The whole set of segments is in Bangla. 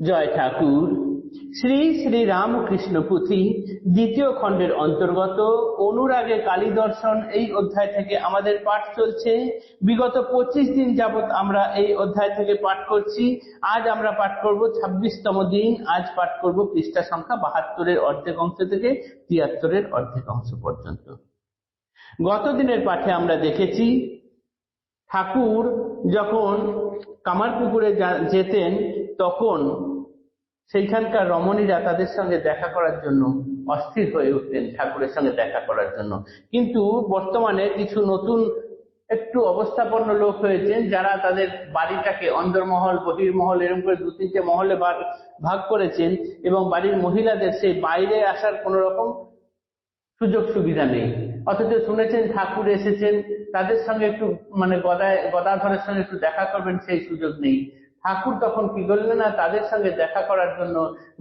জয় ঠাকুর। শ্রী শ্রী রামকৃষ্ণ পুঁথি দ্বিতীয় খণ্ডের অন্তর্গত অনুরাগে কালী দর্শন এই অধ্যায় থেকে আমাদের পাঠ চলছে। বিগত পঁচিশ দিন যাবৎ আমরা এই অধ্যায় থেকে পাঠ করছি। আজ আমরা পাঠ করব ছাব্বিশতম দিন। আজ পাঠ করব পৃষ্ঠা সংখ্যা বাহাত্তরের অর্ধেক অংশ থেকে তিয়াত্তরের অর্ধেক অংশ পর্যন্ত। গত দিনের পাঠে আমরা দেখেছি, ঠাকুর যখন কামারপুকুরে যেতেন তখন সেইখানকার রমণীরা তাদের সঙ্গে দেখা করার জন্য অস্থির হয়ে উঠতেন ঠাকুরের সঙ্গে দেখা করার জন্য। কিন্তু বর্তমানে কিছু নতুন, একটু অবস্থাপন্ন লোক হয়েছেন যারা তাদের বাড়িটাকে অন্দরমহল বহির্মহল এরকম করে দু তিনটে মহলে ভাগ করেছেন এবং বাড়ির মহিলাদের সেই বাইরে আসার কোন রকম সুযোগ সুবিধা নেই। অথচ শুনেছেন ঠাকুর এসেছেন, তাদের সঙ্গে একটু মানে গদায়, গদাধরের সঙ্গে একটু দেখা করবেন সেই সুযোগ নেই। ঠাকুর তখন কি করলেন না, তাদের সঙ্গে দেখা করার জন্য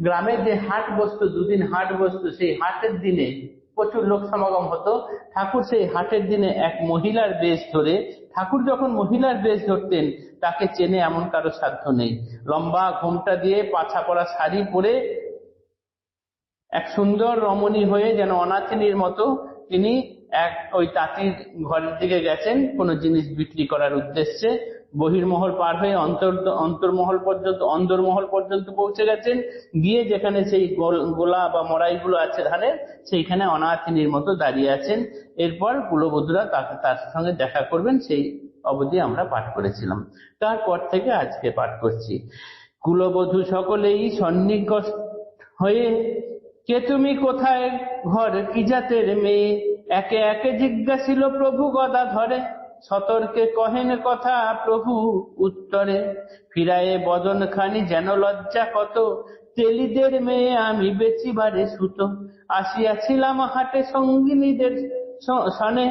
গ্রামে যে হাট বসতো, দুদিন হাট বসতো, সেই হাটের দিনে প্রচুর লোক সমাগম হতো। ঠাকুর সেই হাটের দিনে এক মহিলার বেশ ধরে, ঠাকুর যখন মহিলার বেশ ধরতেন, তাকে চেনে এমন কারও সাধ্য নেই। লম্বা ঘোমটা দিয়ে পাছা পরা শাড়ি পরে এক সুন্দর রমণী হয়ে যেন অনাথিনীর মতো তিনি এক ওই তাঁতির ঘরের দিকে গেছেন, কোনো জিনিস বিক্রি করার উদ্দেশ্যে। বহির্মহল পার হয়ে অন্তর, অন্তর্মহল পর্যন্ত, অন্দরমহল পর্যন্ত পৌঁছে গেছেন। গিয়ে যেখানে সেই গোলা বা মরাইগুলো আছে ধানের সেইখানে অনাথিনীর মতো দাঁড়িয়ে আছেন। এরপর কুলবধূরা তাকে তার সঙ্গে দেখা করবেন, সেই অবধি আমরা পাঠ করেছিলাম। তারপর থেকে আজকে পাঠ করছি। কুলবধূ সকলেই সন্নিকট হয়ে, কে তুমি? কোথায়? ঘর কি জাতের মেয়ে? একে একে জিজ্ঞাসিল প্রভু গদা ধরে সতর্কে কহেন কথা প্রভু উত্তরে। ফিরায়ে বদন খানি যেন লজ্জা কত, তেলিদের মেয়ে আমি বেচিবারে সুত। আসিয়াছিলাম হাটে সঙ্গিনীদের সনে।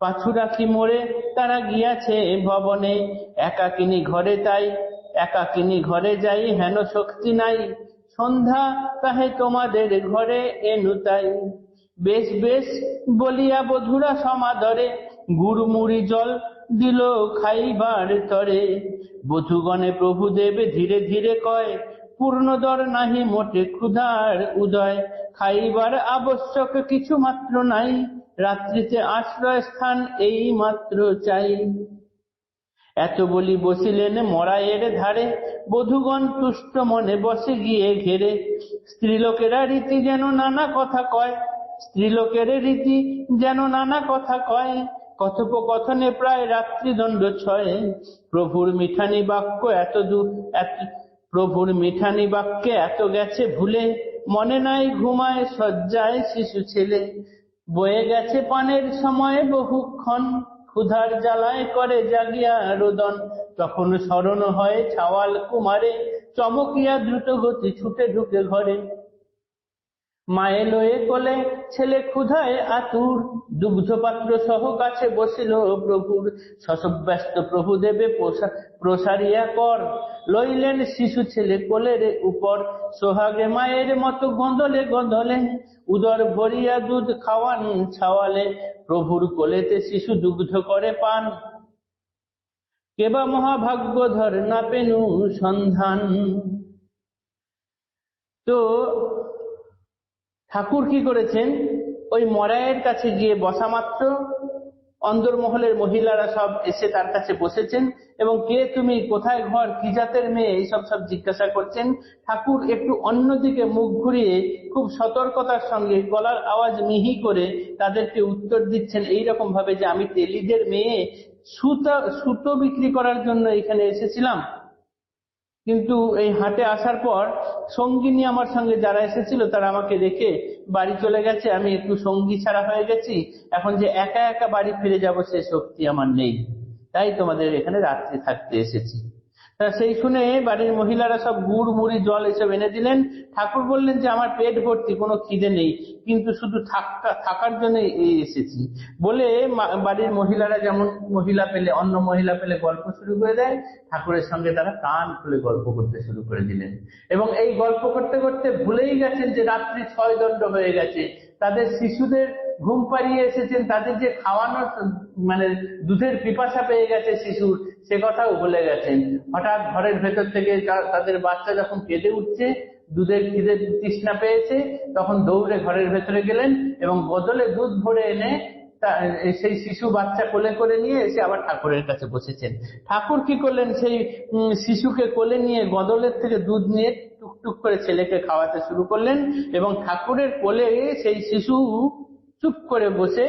পাছু রাখি মোড়ে, তারা গিয়াছে ভবনে। একাকিনী ঘরে তাই, একাকিনী ঘরে যাই হেন শক্তি নাই। সন্ধ্যা তাহে তোমাদের ঘরে এনু তাই। বেশ বেশ বলিয়া বধুরা সমাদরে গুড়মুড়ি জল দিল খাইবার তরে। বধুগণে প্রভু দেবে ধীরে ধীরে কয়, পূর্ণদর নাহি মোটে ক্ষুধার উদয়। খাইবার আবশ্যক কিছু মাত্র নাই, রাত্রিতে আশ্রয় স্থান এই মাত্র চাই। এত বলি বসিলেন মরাইয়ের ধারে। বধুগণ তুষ্ট মনে বসে গিয়ে ঘেরে। স্ত্রীলোকেরা রীতি যেন নানা কথা কয়, স্ত্রীলোকের রীতি যেন নানা কথা কয়। কথোপকথনে প্রায় রাত্রিদণ্ড ছয়। প্রভুর মিঠানি বাক্য এত দূর, এত, প্রভুর মিঠানি বাক্যে এত গেছে ভুলে। মনে নাই ঘুমায় শয্যায় শিশু ছেলে। বয়ে গেছে পানের সময় বহুক্ষণ। ক্ষুধার জ্বালায় করে জাগিয়া রোদন। তখন স্মরণ হয় ছাওয়াল কুমারে। চমকিয়া দ্রুত গতি ছুটে ঢুকে ঘরে। মায়ে লয়ে কোলে, ছেলে ক্ষুধায় আতুর। দুগ্ধ পাত্র সহ কাছে বসিল প্রভুর। শশব্যস্ত প্রভু দেবে প্রসারিয়া কর। লইলেন শিশু ছেলে কোলের উপর। সোহাগে মায়ের মতো গঁদলে গঁদলে উদর ভরিয়া দুধ খাওয়ান ছাওয়ালে। প্রভুর কোলেতে শিশু দুগ্ধ করে পান। কেবা মহাভাগ্য ধর না পেনু সন্ধান। তো ঠাকুর কি করেছেন? ওই মরায়ের কাছে গিয়ে বসা মাত্র। অন্দরমহলের মহিলারা সব এসে তার কাছে বসেছেন এবং কে তুমি, কোথায় ঘর, কি জাতের মেয়ে, এইসব সব জিজ্ঞাসা করছেন। ঠাকুর একটু অন্যদিকে মুখ ঘুরিয়ে খুব সতর্কতার সঙ্গে গলার আওয়াজ মিহি করে তাদেরকে উত্তর দিচ্ছেন এই রকম ভাবে যে, আমি তেলিদের মেয়ে, সুতা, সুতো বিক্রি করার জন্য এখানে এসেছিলাম। কিন্তু এই হাটে আসার পর সঙ্গিনী আমার সঙ্গে যারা এসেছিল, তারা আমাকে দেখে, বাড়ি চলে গেছে, আমি একটু সঙ্গী ছাড়া হয়ে গেছি, এখন যে একা একা বাড়ি ফিরে যাব, সে শক্তি আমার নেই। তাই তোমাদের এখানে রাত্রে থাকতে এসেছি। সেই শুনে বাড়ির মহিলারা সব গুড়, মুড়ি, জল এসব এনে দিলেন। ঠাকুর বললেন যে, আমার পেট ভর্তি, কোনো খিদে নেই, কিন্তু শুধু থাকার জন্য এসেছি। বলে বাড়ির মহিলারা যেমন মহিলা পেলে, অন্য মহিলা পেলে গল্প শুরু করে দেয়। ঠাকুরের সঙ্গে তারা কান খুলে গল্প করতে শুরু করে দিলেন। এবং এই গল্প করতে করতে ভুলেই গেছেন যে, রাত্রি ছয় দণ্ড হয়ে গেছে। তাদের শিশুদের ঘুম পাড়িয়ে এসেছেন, তাদের যে খাওয়ানোর মানে দুধের পিপাসা পেয়ে গেছে শিশুর সে কথাও ভুলে গেছেন। হঠাৎ ঘরের ভেতর থেকে তাদের বাচ্চা যখন কেঁদে উঠছে, দুধের খিদে তৃষ্ণা পেয়েছে, তখন দৌড়ে ঘরের ভেতরে গেলেন এবং বদলে দুধ ভরে এনে সেই শিশু বাচ্চা কোলে করে নিয়ে এসে আবার ঠাকুরের কাছে বসেছেন। ঠাকুর কি করলেন? সেই শিশুকে কোলে নিয়ে গদলের থেকে দুধ নিয়ে টুকটুক করে ছেলেকে খাওয়াতে শুরু করলেন এবং ঠাকুরের কোলে সেই শিশু চুপ করে বসে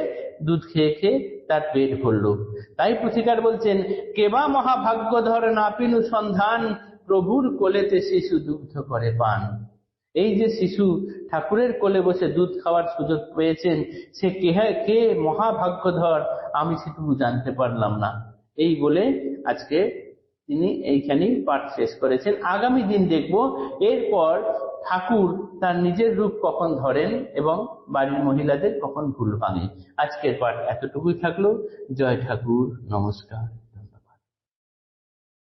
দুধ খেয়ে খেয়ে তার পেট ভরল। তাই পুথিকার বলছেন কেবা মহাভাগ্যধর নাপিনু সন্ধান, প্রভুর কোলেতে শিশু দুগ্ধ করে পান। এই যে শিশু ঠাকুরের কোলে বসে দুধ খাওয়ার সুযোগ পেয়েছেন, সে কে কে মহাভাগ্যধর, আমি সেটুকু জানতে পারলাম না। এই বলে আজকে তিনি এইখানেই পাঠ শেষ করেছেন। আগামী দিন দেখব, এরপর ঠাকুর তার নিজের রূপ কখন ধরেন এবং বাড়ির মহিলাদের কখন ভুল ভাঙে। আজকের পাঠ এতটুকুই থাকল। জয় ঠাকুর, নমস্কার।